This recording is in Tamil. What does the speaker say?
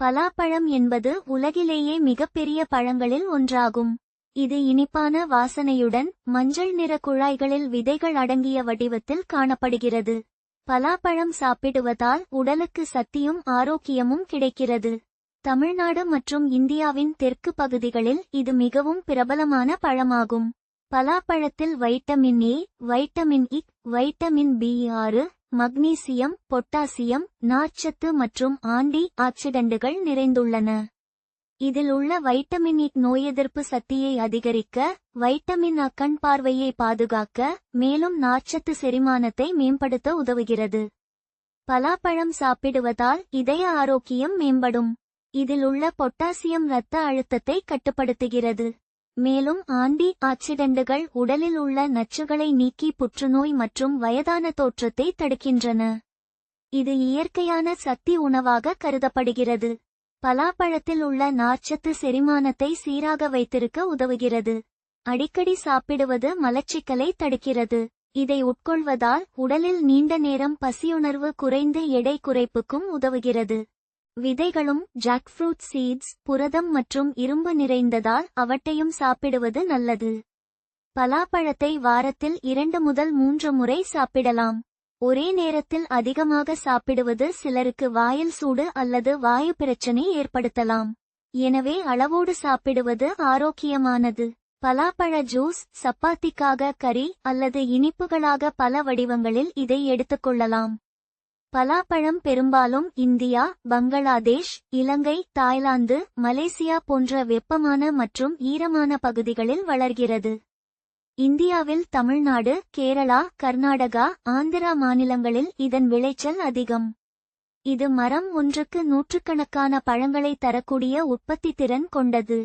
பலாப்பழம் என்பது உலகிலேயே மிகப்பெரிய பழங்களில் ஒன்றாகும். இது இனிப்பான வாசனையுடன் மஞ்சள் நிற குழாய்களில் விதைகள் அடங்கிய வடிவத்தில் காணப்படுகிறது. பலாப்பழம் சாப்பிடுவதால் உடலுக்கு சக்தியும் ஆரோக்கியமும் கிடைக்கிறது. தமிழ்நாடு மற்றும் இந்தியாவின் தெற்கு பகுதிகளில் இது மிகவும் பிரபலமான பழமாகும். பலாப்பழத்தில் vitamin A vitamin E vitamin B ஆறு மக்னீசியம் பொட்டாசியம் நார்ச்சத்து மற்றும் ஆண்டி ஆக்சிடென்ட்டுகள் நிறைந்துள்ளன. இதில் உள்ள வைட்டமின் இ நோயெதிர்ப்பு சக்தியை அதிகரிக்க வைட்டமின் அ கண் பார்வையை பாதுகாக்க மேலும் நார்ச்சத்து செரிமானத்தை மேம்படுத்த உதவுகிறது. பலாப்பழம் சாப்பிடுவதால் இதய ஆரோக்கியம் மேம்படும். இதில் உள்ள பொட்டாசியம் இரத்த அழுத்தத்தை கட்டுப்படுத்துகிறது. மேலும் ஆண்டி ஆக்சிடென்ட்டுகள் உடலில் உள்ள நச்சுகளை நீக்கி புற்றுநோய் மற்றும் வயதான தோற்றத்தை தடுக்கின்றன. இது இயற்கையான சக்தி உணவாக கருதப்படுகிறது. பலாப்பழத்தில் உள்ள நார்ச்சத்து செரிமானத்தை சீராக வைத்திருக்க உதவுகிறது. அடிக்கடி சாப்பிடுவது மலச்சிக்கலை தடுக்கிறது. இதை உட்கொள்வதால் உடலில் நீண்ட நேரம் பசியுணர்வு குறைந்து எடை குறைப்புக்கும் உதவுகிறது. விதைகளும் ஜாக்ஃப்ரூட் சீட்ஸ் புரதம் மற்றும் இரும்பு நிறைந்ததால் அவற்றையும் சாப்பிடுவது நல்லது. பலாப்பழத்தை வாரத்தில் இரண்டு முதல் மூன்று முறை சாப்பிடலாம். ஒரே நேரத்தில் அதிகமாக சாப்பிடுவது சிலருக்கு வாயில் சூடு அல்லது வாயு பிரச்சனை ஏற்படுத்தலாம். எனவே அளவோடு சாப்பிடுவது ஆரோக்கியமானது. பலாப்பழ ஜூஸ் சப்பாத்திக்காக கறி அல்லது இனிப்புகளாக பல வடிவங்களில் இதை எடுத்துக்கொள்ளலாம் பலாப்பழம் பெரும்பாலும் India Bangladesh Ilangai Thailand Malaysia போன்ற வெப்பமான மற்றும் ஈரமான பகுதிகளில் வளர்கிறது. இந்தியாவில் தமிழ்நாடு கேரளா கர்நாடகா ஆந்திரா மாநிலங்களில் இதன் விளைச்சல் அதிகம். இது மரம் ஒன்றுக்கு நூற்றுக்கணக்கான பழங்களை தரக்கூடிய உற்பத்தி திறன் கொண்டது.